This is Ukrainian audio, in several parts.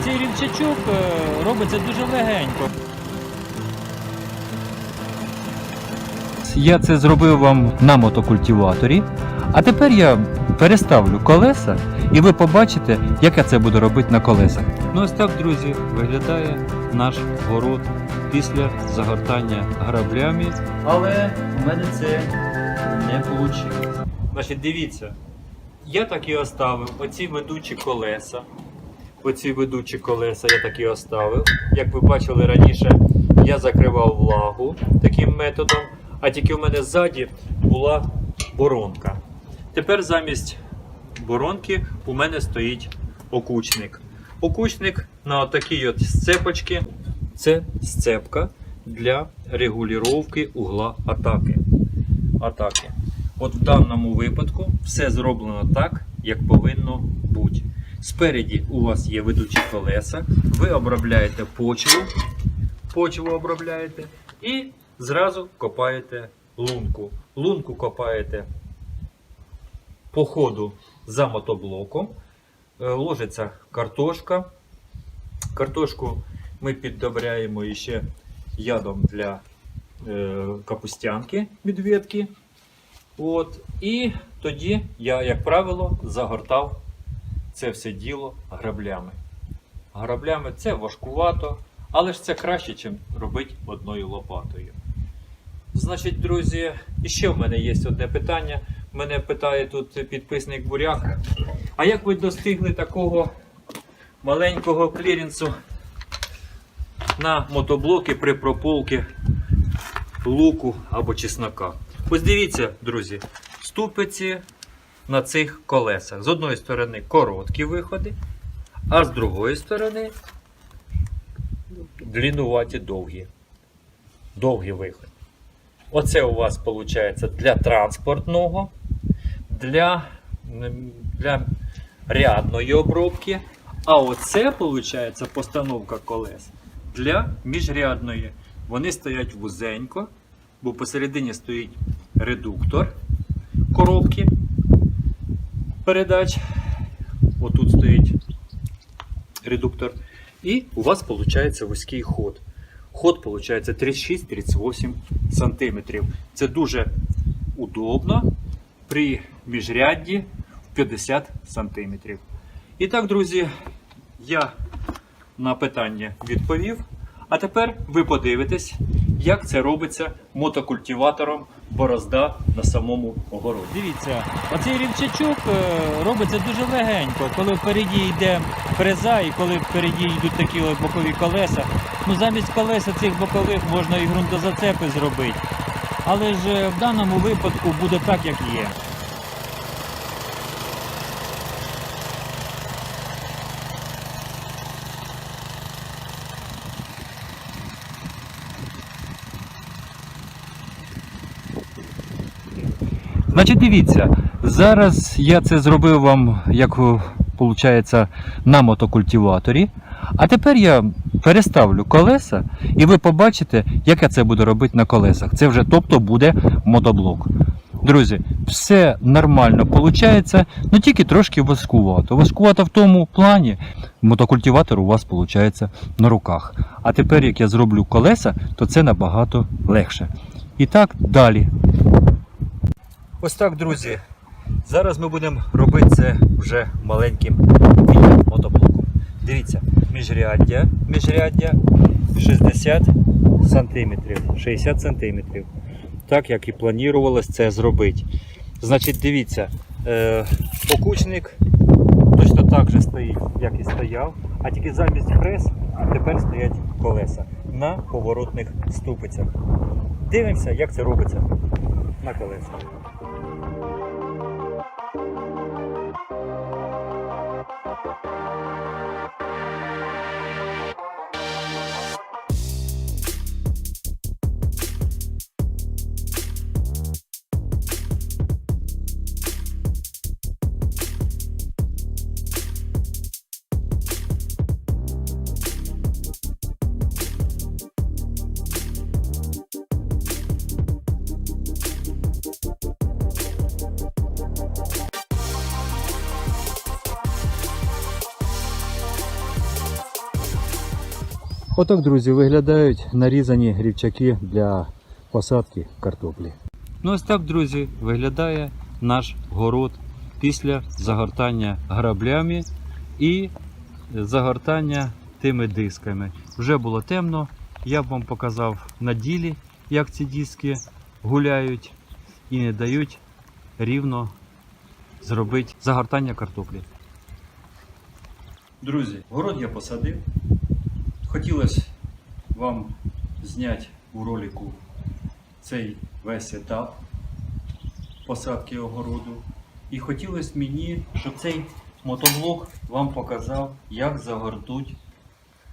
Оцей рівчачок е, робиться дуже легенько. Я це зробив вам на мотокультиваторі. А тепер я переставлю колеса, і ви побачите, як я це буду робити на колесах. Ну ось так, друзі, виглядає наш город після загортання граблями. Але у мене це не вийшло. Значить, дивіться, я так і оставив оці ведучі колеса. Оці ведучі колеса я так і оставив. Як ви бачили раніше, я закривав влагу таким методом, а тільки у мене ззаді була боронка. Тепер замість боронки у мене стоїть окучник. Окучник на отакій от сцепочці. Це сцепка для регулювання угла атаки. атаки. От в даному випадку все зроблено так, як повинно бути. Спереді у вас є ведучі колеса, ви обробляєте почву, почву обробляєте і зразу копаєте лунку. Лунку копаєте по ходу за мотоблоком. Е, Ложиться картошка. Картошку ми піддобряємо іще ядом для е, капустянки від ветки. От. І тоді я, як правило, загортав це все діло граблями. Граблями це важкувато, але ж це краще, ніж робити одною лопатою. Значить, друзі, іще в мене є одне питання. Мене питає тут підписник Буряк. А як ви достигли такого маленького кліренсу на мотоблоки при прополці луку або чеснока? Ось дивіться, друзі, ступиці на цих колесах. З одної сторони короткі виходи, а з другої сторони длінуваті довгі. Довгі виходи. Оце у вас виходить для транспортного, для, для рядної обробки. А оце виходить постановка колес для міжрядної. Вони стоять вузенько, бо посередині стоїть редуктор коробки передач. Отут стоїть редуктор. І у вас виходить вузький ход. Ход виходить 36-38 см. Це дуже удобно при міжрядді в 50 см. І так, друзі, я на питання відповів. А тепер ви подивитесь, як це робиться мотокультиватором борозда на самому огороді. Дивіться, оцей рівчачок е, робиться дуже легенько, коли впереді йде фреза і коли впереді йдуть такі бокові колеса. Ну замість колеса цих бокових можна і ґрунтозацепи зробити. Але ж е, в даному випадку буде так, як є. Значить, дивіться, зараз я це зробив вам, як виходить, на мотокультиваторі. А тепер я переставлю колеса, і ви побачите, як я це буду робити на колесах. Це вже тобто буде мотоблок. Друзі, все нормально виходить, ну тільки трошки важкувато. Важкувато в тому плані, мотокультиватор у вас виходить на руках. А тепер, як я зроблю колеса, то це набагато легше. І так далі. Ось так, друзі. Зараз ми будемо робити це вже маленьким мотоблоком. Дивіться, міжряддя, міжряддя 60 см. 60 см. Так як і планувалось це зробити. Значить, дивіться, е, окучник точно так же стоїть, як і стояв, а тільки замість фрез тепер стоять колеса на поворотних ступицях. Дивимося, як це робиться на колесах. Отак, друзі, виглядають нарізані рівчаки для посадки картоплі. Ну ось так, друзі, виглядає наш город після загортання граблями і загортання тими дисками. Вже було темно. Я б вам показав на ділі, як ці диски гуляють і не дають рівно зробити загортання картоплі. Друзі, город я посадив. Хотілося вам зняти у ролику цей весь етап посадки огороду. І хотілося мені, щоб цей мотоблок вам показав, як загортуть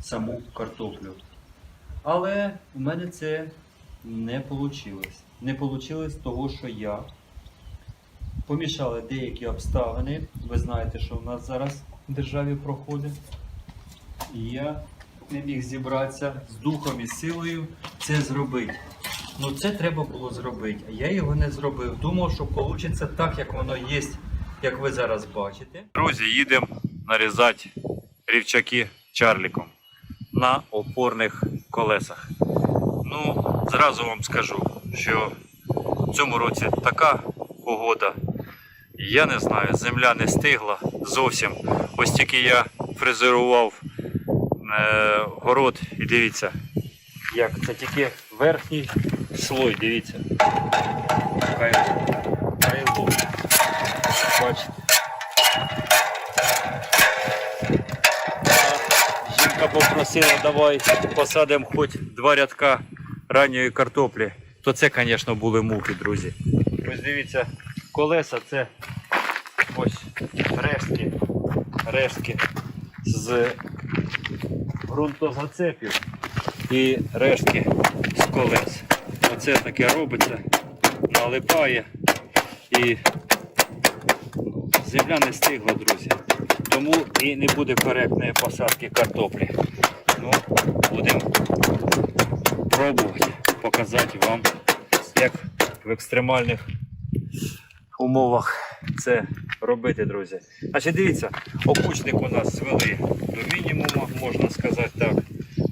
саму картоплю. Але у мене це не вийшло. Не вийшло з того, що я помішали деякі обставини. Ви знаєте, що в нас зараз в державі проходить. І я не міг зібратися з духом і силою це зробити. Ну це треба було зробити, а я його не зробив. Думав, що вийде так, як воно є, як ви зараз бачите. Друзі, їдемо нарізати рівчаки чарліком на опорних колесах. Ну, зразу вам скажу, що в цьому році така погода. Я не знаю, земля не стигла зовсім. Ось тільки я фрезерував е, город і дивіться, як це тільки верхній слой, дивіться. Кайло. Кайло. Бачите. Жінка попросила, давай посадимо хоч два рядка ранньої картоплі. То це, звісно, були муки, друзі. Ось дивіться, колеса це ось рештки, рештки з ґрунтозацепів і рештки з колес. Оце таке робиться, налипає і земля не стигла, друзі. Тому і не буде коректної посадки картоплі. Ну, будемо пробувати показати вам, як в екстремальних умовах це робити, друзі. Значить, дивіться, опучник у нас звели до мінімуму, можна сказати так.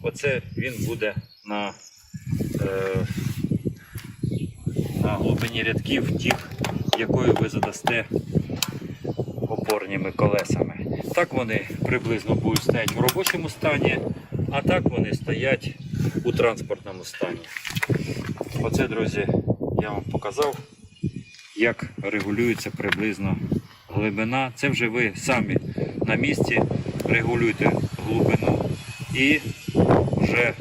Оце він буде на, е, на глибині рядків тих, якою ви задасте опорними колесами. Так вони приблизно будуть стояти в робочому стані, а так вони стоять у транспортному стані. Оце, друзі, я вам показав, як регулюється приблизно глибина. Це вже ви самі на місці регулюєте глибину і вже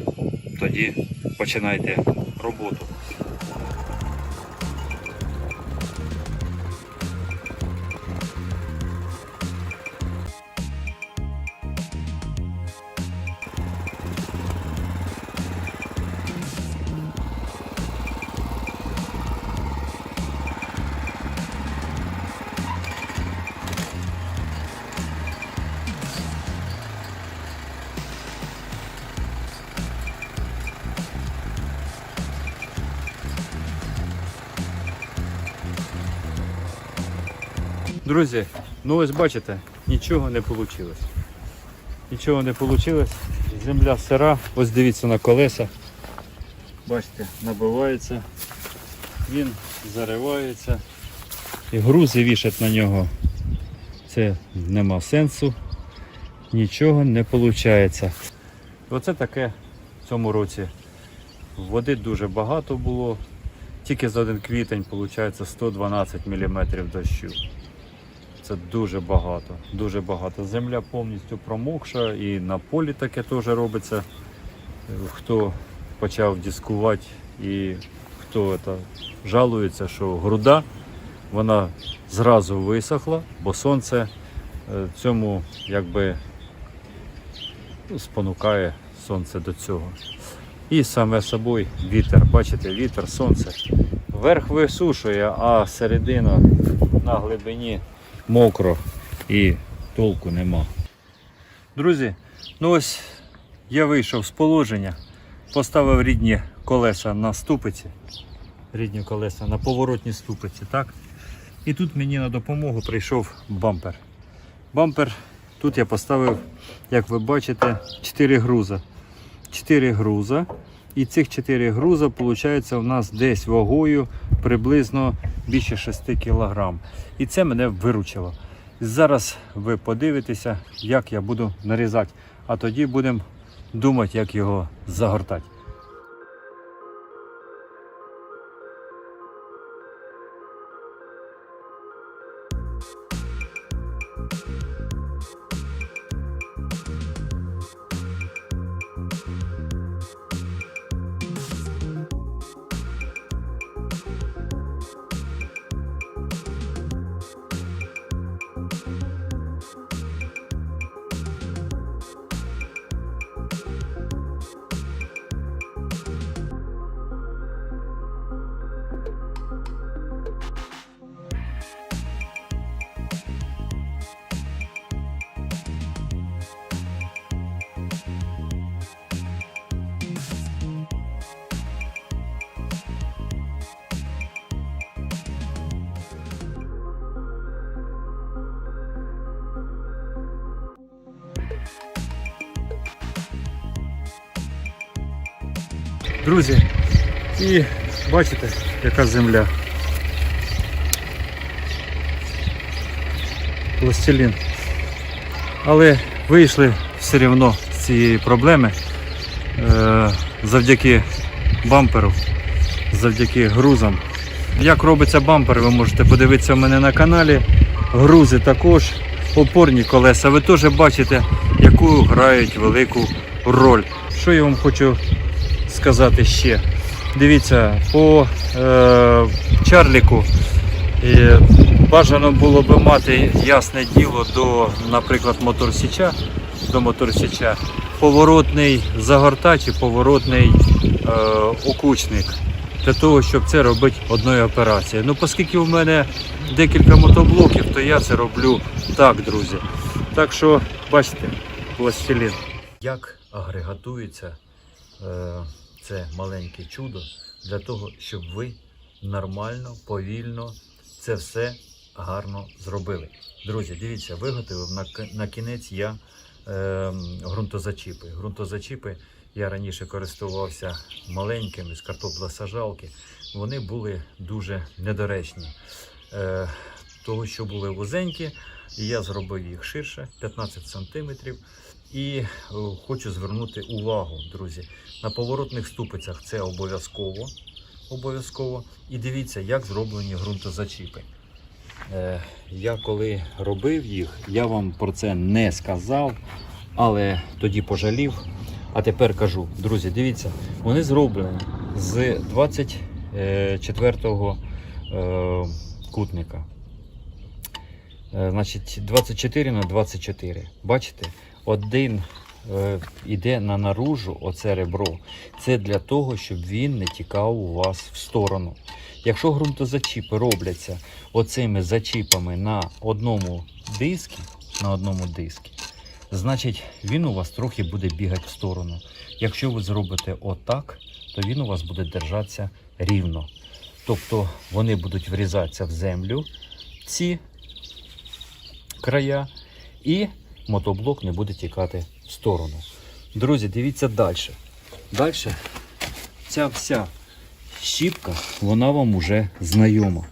тоді починайте роботу. Друзі, ну ось бачите, нічого не вийшло. Нічого не вийшло. Земля сира. Ось дивіться на колеса. Бачите, набивається. Він заривається. І грузи вішать на нього. Це нема сенсу. Нічого не виходить. Оце таке в цьому році. Води дуже багато було. Тільки за один квітень виходить 112 мм дощу. Це дуже багато, дуже багато. Земля повністю промокша і на полі таке теж робиться. Хто почав дискувати і хто це, жалується, що груда вона зразу висохла, бо сонце е, цьому якби ну, спонукає сонце до цього. І саме собою вітер. Бачите, вітер, сонце. Верх висушує, а середина на глибині мокро і толку нема. Друзі, ну ось я вийшов з положення, поставив рідні колеса на ступиці. Рідні колеса на поворотній ступиці, так? І тут мені на допомогу прийшов бампер. Бампер тут я поставив, як ви бачите, 4 груза. 4 груза. І цих 4 груза, виходить, у нас десь вагою приблизно більше 6 кг. І це мене виручило. Зараз ви подивитеся, як я буду нарізати, а тоді будемо думати, як його загортати. Друзі, і бачите, яка земля. Пластилін. Але вийшли все одно з цієї проблеми е, завдяки бамперу, завдяки грузам. Як робиться бампер, ви можете подивитися в мене на каналі. Грузи також, опорні колеса. Ви теж бачите, яку грають велику роль. Що я вам хочу сказати ще. Дивіться, по е, Чарліку е, бажано було би мати ясне діло до, наприклад, моторсіча, до моторсіча, поворотний загортач і поворотний е, окучник. Для того, щоб це робити одною операцією. Ну, оскільки в мене декілька мотоблоків, то я це роблю так, друзі. Так що, бачите, пластилін. Як агрегатується е, це маленьке чудо для того, щоб ви нормально, повільно це все гарно зробили. Друзі, дивіться, виготовив на, кінець я е, ґрунтозачіпи. Ґрунтозачіпи я раніше користувався маленькими з картоплесажалки. Вони були дуже недоречні. Е, того, що були вузенькі, я зробив їх ширше, 15 см. І е, хочу звернути увагу, друзі, на поворотних ступицях це обов'язково. Обов'язково. І дивіться, як зроблені ґрунтозачіпи. Е, я коли робив їх, я вам про це не сказав, але тоді пожалів. А тепер кажу, друзі, дивіться, вони зроблені з 24-го е, кутника. Е, Значить, 24 на 24. Бачите? Один е, іде на наружу, оце ребро. Це для того, щоб він не тікав у вас в сторону. Якщо ґрунтозачіпи робляться оцими зачіпами на одному дискі, на одному дискі, значить він у вас трохи буде бігати в сторону. Якщо ви зробите отак, то він у вас буде держатися рівно. Тобто вони будуть врізатися в землю, ці края, і мотоблок не буде тікати в сторону. Друзі, дивіться далі. Далі ця вся щіпка, вона вам уже знайома.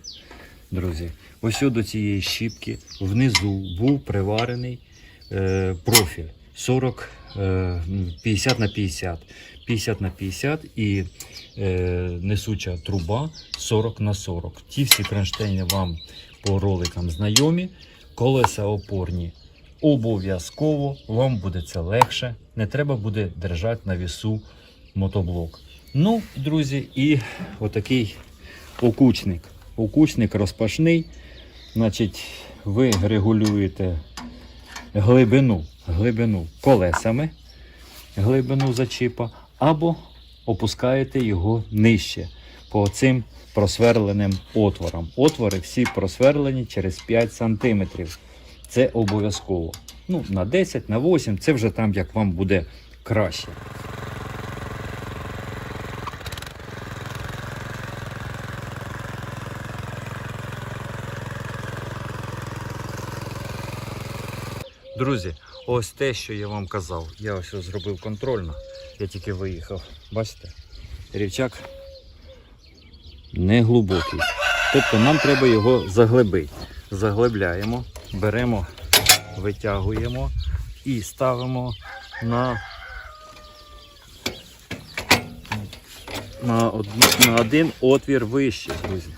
Друзі, ось до цієї щіпки внизу був приварений е, профіль 40, е, 50 на 50. 50 на 50 і е, несуча труба 40 на 40. Ті всі кронштейни вам по роликам знайомі. Колеса опорні. Обов'язково вам буде це легше. Не треба буде держати на вісу мотоблок. Ну, друзі, і отакий окучник. Окучник розпашний. Значить, ви регулюєте глибину, глибину колесами, глибину зачіпа, або опускаєте його нижче по цим просверленим отворам. Отвори всі просверлені через 5 см. Це обов'язково. Ну, на 10, на 8, це вже там як вам буде краще. Друзі, ось те, що я вам казав. Я ось зробив контрольно. Я тільки виїхав. Бачите? Рівчак не глибокий. Тобто нам треба його заглибити. Заглибляємо, беремо, витягуємо і ставимо на, на, од- на один отвір вище, друзі.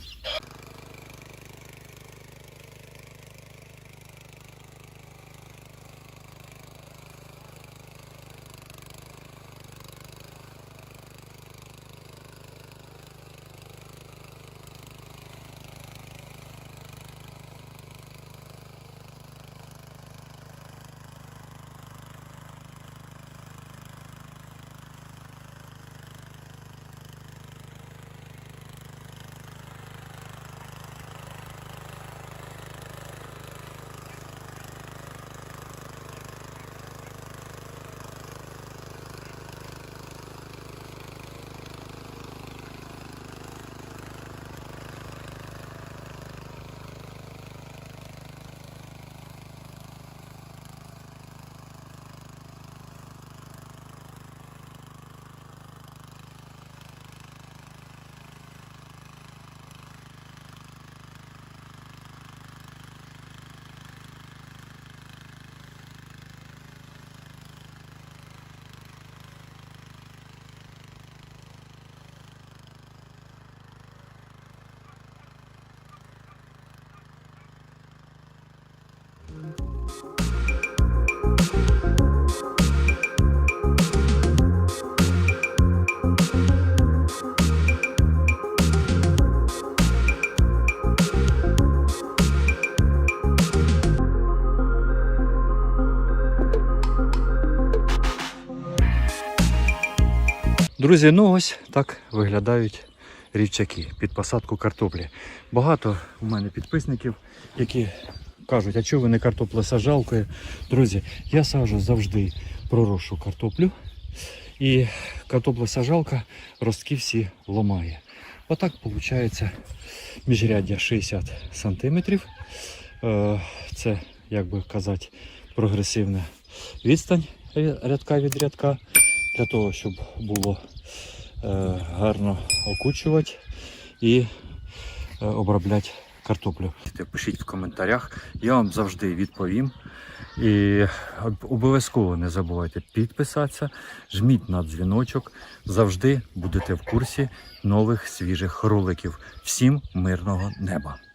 Друзі, ну ось так виглядають рівчаки під посадку картоплі. Багато у мене підписників, які кажуть, а чого ви не картоплесаджалкою? Друзі, я саджу завжди проросшу картоплю. І картоплесаджалка ростки всі ломає. Отак виходить міжряддя 60 см. Це, як би казати, прогресивна відстань рядка від рядка для того, щоб було е, гарно окучувати і е, обробляти картоплю. Пишіть в коментарях, я вам завжди відповім. І обов'язково не забувайте підписатися, жміть на дзвіночок. Завжди будете в курсі нових свіжих роликів. Всім мирного неба!